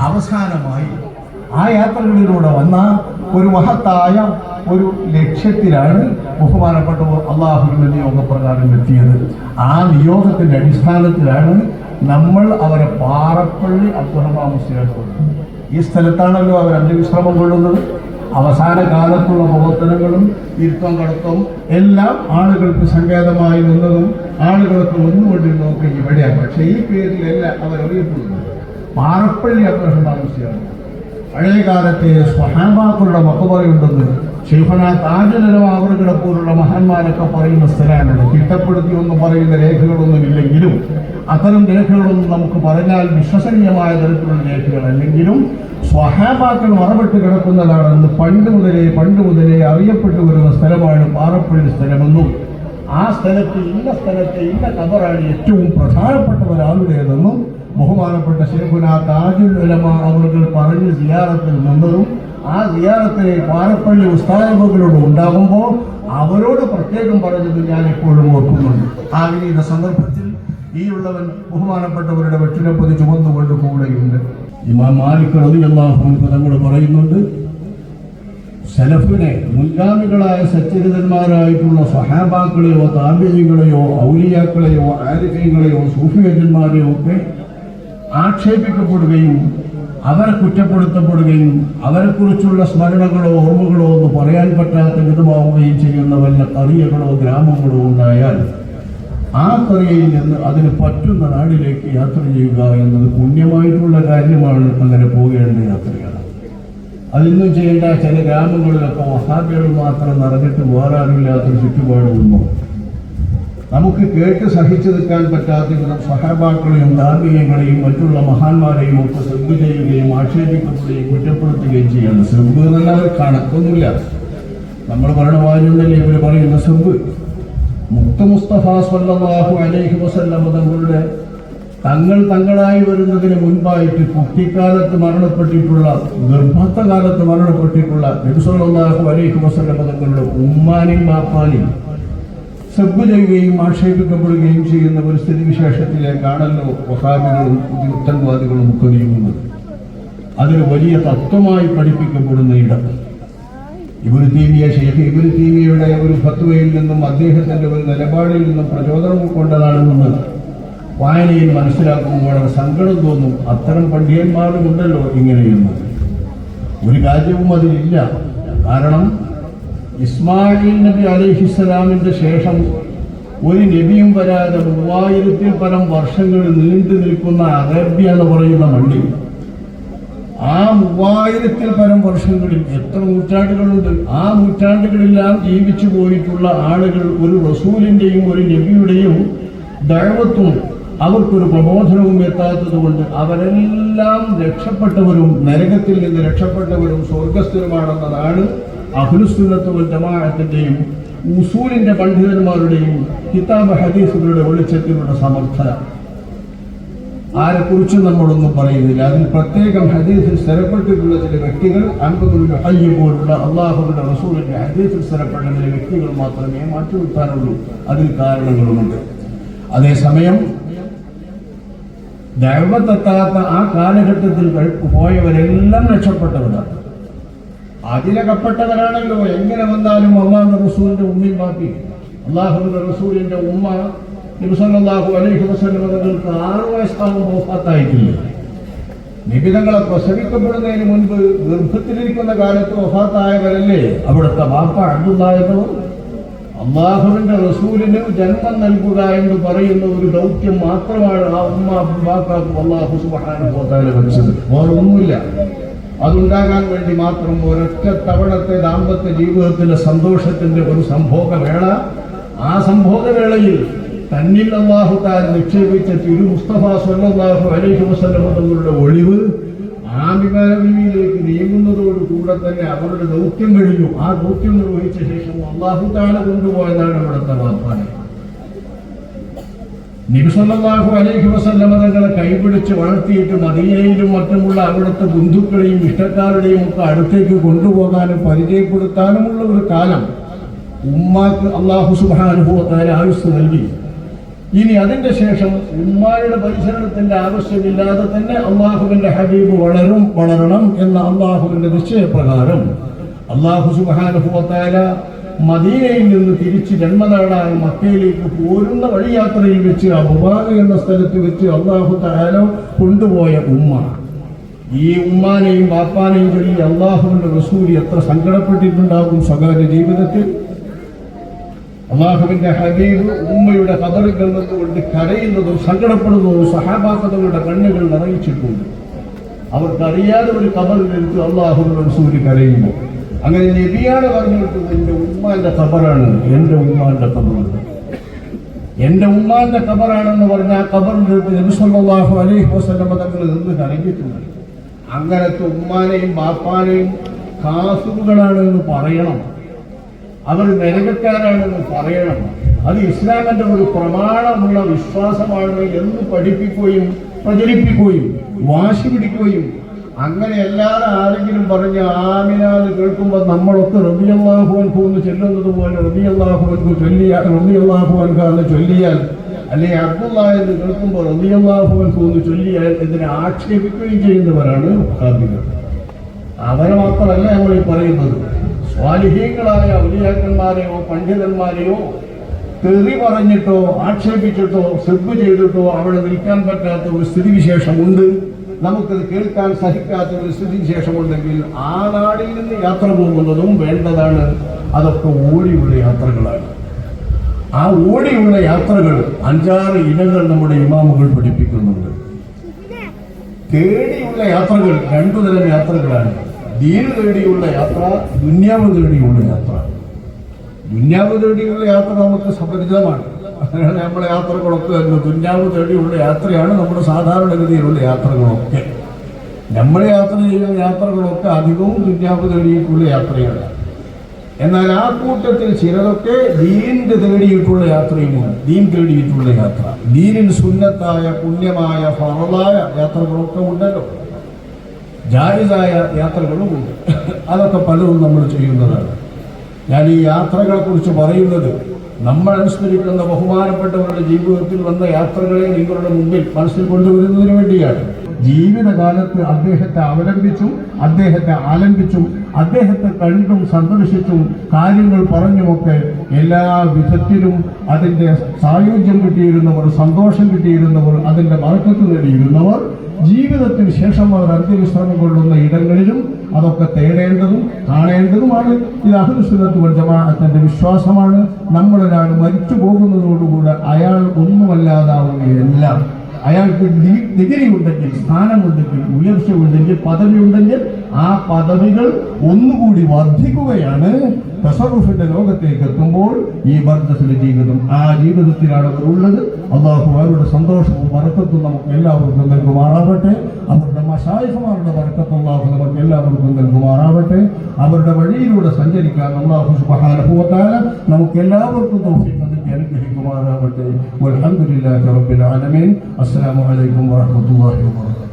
അവസാനമായി ആ യാത്രകളിലൂടെ വന്ന ഒരു മഹത്തായ ഒരു ലക്ഷ്യത്തിലാണ് ബഹുമാനപ്പെട്ട അള്ളാഹുവിന്റെ നിയോഗപ്രകാരം എത്തിയത്. ആ നിയോഗത്തിന്റെ അടിസ്ഥാനത്തിലാണ് നമ്മൾ അവരെ പാറപ്പള്ളി അബ്ദുറഹ്മാൻ മുസ്ലിം ഈ സ്ഥലത്താണല്ലോ അവർ അന്ത്യവിശ്രമം കൊള്ളുന്നത്. അവസാന കാലത്തുള്ള പ്രവർത്തനങ്ങളും ഇരുത്തം കടത്തവും എല്ലാം ആളുകൾക്ക് സങ്കേതമായി നിന്നതും ആളുകൾക്ക് ഒന്നുകൊണ്ടിരുന്നതൊക്കെ ഇവിടെയാണ്. പക്ഷേ ഈ പേരിലല്ല അവരറിയപ്പെടുന്നത്. പാറപ്പള്ളി അദ്ദേഹം താമസിയാണ് പഴയകാലത്തെ സ്വഹാബാക്കളുടെ മക്കുപറയുണ്ടെന്ന് താജുലമ അവരുടെ പോലുള്ള മഹാന്മാരൊക്കെ പറയുന്ന സ്ഥലമാണ് തിട്ടപ്പെടുത്തിയൊന്നും പറയുന്ന രേഖകളൊന്നും ഇല്ലെങ്കിലും അത്തരം രേഖകളൊന്നും നമുക്ക് പറഞ്ഞാൽ വിശ്വസനീയമായ തരത്തിലുള്ള രേഖകളല്ലെങ്കിലും സ്വഹാബാക്കൾ മറപ്പെട്ട് കിടക്കുന്നതാണെന്ന് പണ്ട് മുതലേ പണ്ട് മുതലേ അറിയപ്പെട്ടു വരുന്ന സ്ഥലമാണ് പാറപ്പള്ളി സ്ഥലമെന്നും ആ സ്ഥലത്ത് ഇന്ന സ്ഥലത്തെ ഇന്ന കബറാണ് ഏറ്റവും പ്രധാനപ്പെട്ട ഒരാളുടേതെന്നും ബഹുമാനപ്പെട്ട ശേഖുന താജുൽ ഉലമ അവർക്ക് പറഞ്ഞ് സിയാറത്തിൽ നിന്നതും ആ സിയാറത്തിലെ പാറപ്പള്ളി ഉസ്താദുകളോട് ഉണ്ടാകുമ്പോൾ അവരോട് പ്രത്യേകം പറഞ്ഞത് ഞാൻ എപ്പോഴും ഓർക്കുന്നുണ്ട്. ആ വിനീത സന്ദർഭത്തിൽ ഈ ഉള്ളവൻ ബഹുമാനപ്പെട്ടവരുടെ വെട്ടിനെപ്പതി ചുമന്നുകൊണ്ട് കൂടെയുണ്ട്. ഇമാം മാലിക് റളിയല്ലാഹു അൻഹു തങ്ങൾ പറയുന്നുണ്ട് സലഫിനെ മുൻഗാമികളായ സച്ചരിതന്മാരായിട്ടുള്ള സഹാബാക്കളെയോ താമ്പികളെയോ ഔലിയാക്കളെയോ ആരിഫ്യങ്ങളെയോ സൂഫിയജന്മാരെയോ ഒക്കെ ആക്ഷേപിക്കപ്പെടുകയും അവരെ കുറ്റപ്പെടുത്തപ്പെടുകയും അവരെക്കുറിച്ചുള്ള സ്മരണകളോ ഓർമ്മകളോ ഒന്ന് പറയാൻ പറ്റാത്ത വിധമാവുകയും ചെയ്യുന്ന വല്ല കറിയകളോ ഗ്രാമങ്ങളോ ഉണ്ടായാൽ ആ കറിയയിൽ നിന്ന് അതിന് പറ്റുന്ന നാടിലേക്ക് യാത്ര ചെയ്യുക എന്നത് പുണ്യമായിട്ടുള്ള കാര്യമാണ് അങ്ങനെ പോകേണ്ട യാത്രയാണ്. അതിന്നും ചെയ്യേണ്ട ചില ഗ്രാമങ്ങളിലൊക്കെ വഹാബികൾ മാത്രം നിറഞ്ഞിട്ട് വേറെ അറിയില്ലാത്തൊരു ചുറ്റുപാടുമോ നമുക്ക് കേട്ട് സഹിച്ചു നിൽക്കാൻ പറ്റാത്ത വിധം സഹാബാക്കളെയും ധാർമ്മികങ്ങളെയും മറ്റുള്ള മഹാന്മാരെയും ഒക്കെ സെബ് ചെയ്യുകയും ആക്ഷേപിക്കപ്പെടുകയും കുറ്റപ്പെടുത്തുകയും ചെയ്യാണ് സെബ് തന്നെ അവർ കണക്കൊന്നുമില്ല. നമ്മൾ ഭരണവാചുന്നല്ലേ ഇവർ പറയുന്ന സെബ് മുക്ത മുസ്തഫ സല്ലല്ലാഹു അലൈഹി വസല്ലം തങ്ങളുടെ തങ്ങൾ തങ്ങളായി വരുന്നതിന് മുൻപായിട്ട് കുട്ടിക്കാലത്ത് മരണപ്പെട്ടിട്ടുള്ള ഗർഭസ്ഥ കാലത്ത് മരണപ്പെട്ടിട്ടുള്ള നബിസ്വല്ലാഹു അലൈഹി വസല്ലം തങ്ങളുടെ ഉമ്മാനിയും ബാപ്പാനും സബ് ചെയ്യുകയും ആക്ഷേപിക്കപ്പെടുകയും ചെയ്യുന്ന ഒരു സ്ഥിതിവിശേഷത്തിലേക്കാണല്ലോ വഹാബികളും ഉത്തരവാദികളും ഒക്കെ നീങ്ങുന്നത്. അതൊരു വലിയ തത്വമായി പഠിപ്പിക്കപ്പെടുന്ന ഇടം. ഇബുൽ തീമിയ ഷെയ്ഖ് ഇബുൽ തീമിയയുടെ ഒരു ഫത്വയിൽ നിന്നും അദ്ദേഹത്തിന്റെ ഒരു നിലപാടിൽ നിന്നും പ്രചോദനം ഉൾക്കൊണ്ടതാണെന്ന് വായനയിൽ മനസ്സിലാക്കുമ്പോൾ വളരെ സങ്കടം തോന്നും. അത്തരം പണ്ഡിതന്മാരും ഉണ്ടല്ലോ ഇങ്ങനെയെന്ന്. ഒരു കാര്യവും അതിലില്ല. കാരണം ഇസ്മായിൽ നബി അലൈഹിസ്സലാമിന്റെ ശേഷം ഒരു നബിയും വരാതെ മൂവായിരത്തിൽ പരം വർഷങ്ങൾ നീണ്ടു നിൽക്കുന്ന അറേബ്യ എന്ന് പറയുന്ന മണ്ണിൽ ആ മൂവായിരത്തിൽ പരം വർഷങ്ങളിൽ എത്ര നൂറ്റാണ്ടുകളുണ്ട്? ആ നൂറ്റാണ്ടുകളെല്ലാം ജീവിച്ചു പോയിട്ടുള്ള ആളുകൾ ഒരു റസൂലിന്റെയും ഒരു നബിയുടെയും ദൈവത്വം അവർക്കൊരു പ്രബോധനവും എത്താത്തത് കൊണ്ട് അവരെല്ലാം രക്ഷപ്പെട്ടവരും നരകത്തിൽ നിന്ന് രക്ഷപ്പെട്ടവരും സ്വർഗസ്ഥരുമാണെന്നതാണ് അഖുലുസുന്നത്തുൽ ജമാഅത്തിന്റെയും ഉസൂലിന്റെ പണ്ഡിതന്മാരുടെയും കിതാബ് ഹദീസുകളുടെ വെളിച്ചത്തിലുള്ള സമർത്ഥന ആരെക്കുറിച്ചും നമ്മളൊന്നും പറയുന്നില്ല. അതിൽ പ്രത്യേകം ഹദീസിൽ സ്ഥിരപ്പെട്ടിട്ടുള്ള ചില വ്യക്തികൾ അൻപതുൽ ഹയ്യ പോലുള്ള അള്ളാഹുവിന്റെ റസൂലിന്റെ ഹദീസിൽ സ്ഥിരപ്പെട്ട ചില വ്യക്തികൾ മാത്രമേ മാറ്റി നിർത്താനുള്ളൂ അതിൽ കാരണങ്ങളുമുണ്ട്. അതേസമയം ദൈവത്തെത്താത്ത ആ കാലഘട്ടത്തിൽ പോയവരെല്ലാം രക്ഷപ്പെട്ടവരാണ്. അതിലകപ്പെട്ടവരാണല്ലോ. എങ്ങനെ വന്നാലും അള്ളാഹു റസൂലിന്റെ ഉമ്മയും ബാക്കി. അള്ളാഹുവിന്റെ റസൂലിന്റെ ഉമ്മ നബിസല്ലാഹു അലൈഹി വസല്ലം തങ്ങൾക്ക് ആറ് വയസ്സാകും വഫാത്തായിട്ടില്ല. നിബിതങ്ങളെ പ്രസവിക്കപ്പെടുന്നതിന് മുൻപ് ഗർഭത്തിലിരിക്കുന്ന കാലത്ത് വഫാത്തായവരല്ലേ? അവിടുത്തെ വാപ്പ അബ്ദുല്ലായതവർ അള്ളാഹുവിന്റെ റസൂലിന് ജന്മം നൽകുക എന്ന് പറയുന്ന ഒരു ദൗത്യം മാത്രമാണ് ആ ഉമ്മ അള്ളാഹു അള്ളാഹു പോത്താലും വെച്ചത് വേറെ ഒന്നുമില്ല അതുണ്ടാകാൻ വേണ്ടി മാത്രം ഒരൊറ്റ തവണത്തെ ദാമ്പത്യ ജീവിതത്തിലെ സന്തോഷത്തിന്റെ ഒരു സംഭോഗവേള. ആ സംഭോഗവേളയിൽ തന്നിൽ അള്ളാഹു താൻ നിക്ഷേപിച്ച തിരു മുസ്തഫ സല്ലല്ലാഹു അലൈഹി വസല്ലം തങ്ങളുടെ ഒളിവ് ആമികാരവിയിലേക്ക് നീങ്ങുന്നതോടുകൂടെ തന്നെ അവരുടെ ദൗത്യം കഴിഞ്ഞു ആ ദൗത്യം നിർവഹിച്ച ശേഷം അള്ളാഹു താല കൊണ്ടുപോയതാണ് അവിടുത്തെ വാപ്പാനെ നിബിസല്ലാഹു അലൈഹി വസല്ലമ തങ്ങളെ കൈപിടിച്ച് വളർത്തിയിട്ട് മദീനയിലും മറ്റുമുള്ള അവിടുത്തെ ബന്ധുക്കളെയും ഇഷ്ടക്കാരുടെയും ഒക്കെ അടുത്തേക്ക് കൊണ്ടുപോകാനും പരിചയപ്പെടുത്താനുമുള്ള ഒരു കാലം ഉമ്മാക്ക് അള്ളാഹു സുബാനുഭവത്തായ ആയുസ് നൽകി. ഇനി അതിന്റെ ശേഷം ഉമ്മായുടെ പരിചരണത്തിന്റെ ആവശ്യമില്ലാതെ തന്നെ അള്ളാഹുവിന്റെ ഹബീബ് വളരും വളരണം എന്ന അള്ളാഹുവിന്റെ നിശ്ചയപ്രകാരം അള്ളാഹു സുബാനുഭവത്തായ മദീനയിൽ നിന്ന് തിരിച്ച് ജന്മനാടായ മക്കയിലേക്ക് പോരുന്ന വഴിയാത്രയിൽ വെച്ച് അബുബാഗ് എന്ന സ്ഥലത്ത് വെച്ച് അള്ളാഹു താലോ കൊണ്ടുപോയ ഉമ്മ. ഈ ഉമ്മാനെയും ബാപ്പാനെയും ചൊല്ലി അള്ളാഹുവിന്റെ റസൂൽ എത്ര സങ്കടപ്പെട്ടിട്ടുണ്ടാകും സ്വകാര്യ ജീവിതത്തിൽ. അള്ളാഹുവിന്റെ ഹബീബ് ഉമ്മയുടെ കതറുകൾ നിന്നുകൊണ്ട് കരയുന്നതും സങ്കടപ്പെടുന്നതും സഹാബാക്കതകളുടെ കണ്ണുകൾ നിറയിച്ചിട്ടുണ്ട്. അവർക്കറിയാതെ ഒരു കബറിലെടുത്ത് അള്ളാഹുവിന്റെ റസൂൽ കരയുന്നു. അങ്ങനെ നബിയാണ് പറഞ്ഞു കൊടുത്തത് എന്റെ ഉമ്മാന്റെ കബറാണ് എന്റെ ഉമ്മാന്റെ കബറാണ് എന്റെ ഉമ്മാന്റെ കബറാണെന്ന് പറഞ്ഞ ആ സല്ലല്ലാഹു അലൈഹി വസല്ലം തങ്ങൾ നിന്ന് കരഞ്ഞിട്ടുണ്ട്. അങ്ങനത്തെ ഉമ്മാനെയും ബാപ്പാനെയും കാസുകളാണ് എന്ന് പറയണം. അവർ നരകക്കാരാണെന്ന് പറയണം. അത് ഇസ്ലാമിന്റെ ഒരു പ്രമാണമുള്ള വിശ്വാസമാണ് എന്ന് പഠിപ്പിക്കുകയും പ്രചരിപ്പിക്കുകയും വാശി പിടിക്കുകയും അങ്ങനെ എല്ലാവരും ആരെങ്കിലും പറഞ്ഞ് ആമിനാന്ന് കേൾക്കുമ്പോൾ നമ്മളൊക്കെ റബിയല്ലാഹു അൻഹു എന്ന് ചെല്ലുന്നത് പോലെ റബിയല്ലാഹു അൻഹു ചൊല്ലിയാൽ റബിയല്ലാഹു അൻഹ എന്ന് ചൊല്ലിയാൽ അല്ലെങ്കിൽ അബ്ദുള്ള എന്ന് കേൾക്കുമ്പോൾ റബിയല്ലാഹു അൻഹു എന്ന് ചൊല്ലിയാൽ ഇതിനെ ആക്ഷേപിക്കുകയും ചെയ്യുന്നവരാണ് ഹാബികൾ അവരെ മാത്രമല്ല നമ്മൾ ഈ പറയുന്നത്. സ്വാലിഹീങ്ങളായ ഔലിയാക്കന്മാരെയോ പണ്ഡിതന്മാരെയോ തെറി പറഞ്ഞിട്ടോ ആക്ഷേപിച്ചിട്ടോ സെബ് ചെയ്തിട്ടോ അവിടെ നിൽക്കാൻ പറ്റാത്ത ഒരു സ്ഥിതിവിശേഷമുണ്ട്. നമുക്കത് കേൾക്കാൻ സഹിക്കാത്ത ഒരു സ്ഥിതി ശേഷമുണ്ടെങ്കിൽ ആ നാടിൽ നിന്ന് യാത്ര പോകുന്നതും വേണ്ടതാണ്. അതൊക്കെ ഓടിയുള്ള യാത്രകളാണ്. ആ ഓടിയുള്ള യാത്രകൾ അഞ്ചാറ് ഇനങ്ങൾ നമ്മുടെ ഇമാമുകൾ പഠിപ്പിക്കുന്നുണ്ട്. തേടിയുള്ള യാത്രകൾ രണ്ടു തരം യാത്രകളാണ്. ദീന് തേടിയുള്ള യാത്ര ദുന്യാവ് തേടിയുള്ള യാത്ര. ദുന്യാവ് തേടിയുള്ള യാത്ര നമുക്ക് സുപരിചിതമാണ് അങ്ങനെയാണ് നമ്മുടെ യാത്രകളൊക്കെ വരുന്നത്. തുഞ്ചാവ് തേടിയുള്ള യാത്രയാണ് നമ്മുടെ സാധാരണഗതിയിലുള്ള യാത്രകളൊക്കെ. നമ്മൾ യാത്ര ചെയ്യുന്ന യാത്രകളൊക്കെ അധികവും തുഞ്ചാവ് തേടിയിട്ടുള്ള യാത്രയാണ്. എന്നാൽ ആ കൂട്ടത്തിൽ ചിലതൊക്കെ ദീനിന്റെ തേടിയിട്ടുള്ള യാത്രയുമുണ്ട്. ദീൻ തേടിയിട്ടുള്ള യാത്ര. ദീനിന് സുന്നത്തായ പുണ്യമായ ഫറലായ യാത്രകളൊക്കെ ഉണ്ടല്ലോ. ജാഹിദായ യാത്രകളും ഉണ്ട്. അതൊക്കെ പലതും നമ്മൾ ചെയ്യുന്നതാണ്. ഞാൻ ഈ യാത്രകളെ കുറിച്ച് പറയുന്നത് നമ്മൾ അനുസ്മരിക്കുന്ന ബഹുമാനപ്പെട്ടവരുടെ ജീവിതത്തിൽ വന്ന യാത്രകളെ നിങ്ങളുടെ മുമ്പിൽ മനസ്സിൽ കൊണ്ടുവരുന്നതിന് വേണ്ടിയാണ്. ജീവിതകാലത്ത് അദ്ദേഹത്തെ അവലംബിച്ചും അദ്ദേഹത്തെ ആലംബിച്ചും അദ്ദേഹത്തെ കണ്ടും സന്ദർശിച്ചും കാര്യങ്ങൾ പറഞ്ഞുമൊക്കെ എല്ലാ വിധത്തിലും അതിന്റെ സായുജ്യം കിട്ടിയിരുന്നവർ സന്തോഷം കിട്ടിയിരുന്നവർ അതിന്റെ മറക്കത്ത് നേടിയിരുന്നവർ ജീവിതത്തിന് ശേഷം അവർ അന്ത്യവിശ്രമം കൊള്ളുന്ന ഇടങ്ങളിലും അതൊക്കെ തേടേണ്ടതും കാണേണ്ടതുമാണ്. ഇത് അഹുസുലത്ത് ജമാഅത്തിന്റെ വിശ്വാസമാണ്. നമ്മളൊരാൾ മരിച്ചു പോകുന്നതോടുകൂടെ അയാൾ ഒന്നുമല്ലാതാവുകയല്ല അയാൾക്ക് ഡിഗ്രി ഉണ്ടെങ്കിൽ സ്ഥാനമുണ്ടെങ്കിൽ ഉയർച്ച ഉണ്ടെങ്കിൽ പദവി ഉണ്ടെങ്കിൽ ആ പദവികൾ ഒന്നുകൂടി വർദ്ധിക്കുകയാണ്. തസറുഫിന്റെ ലോകത്തേക്ക് എത്തുമ്പോൾ ഈ വർദ്ധത്തിന്റെ ജീവിതം ആ ജീവിതത്തിലാണ് അവർ ഉള്ളത്. അള്ളാഹു അവരുടെ സന്തോഷവും വറക്കത്തും നമുക്ക് എല്ലാവർക്കും നൽകുമാറാവട്ടെ. അവരുടെ മഷായിഫമാരുടെ വറക്കത്ത് അള്ളാഹു നമുക്ക് എല്ലാവർക്കും നൽകുമാറാവട്ടെ. അവരുടെ വഴിയിലൂടെ സഞ്ചരിക്കാൻ അള്ളാഹു സുബഹാനുഭവത്താല നമുക്ക് എല്ലാവർക്കും അനുഗ്രഹിക്കുമാറാവട്ടെ. വൽഹംദുലില്ലാഹി റബ്ബിൽ ആലമീൻ. അസ്സലാമു അലൈക്കും വറഹ്മത്തുള്ളാഹി വബറകാതുഹു.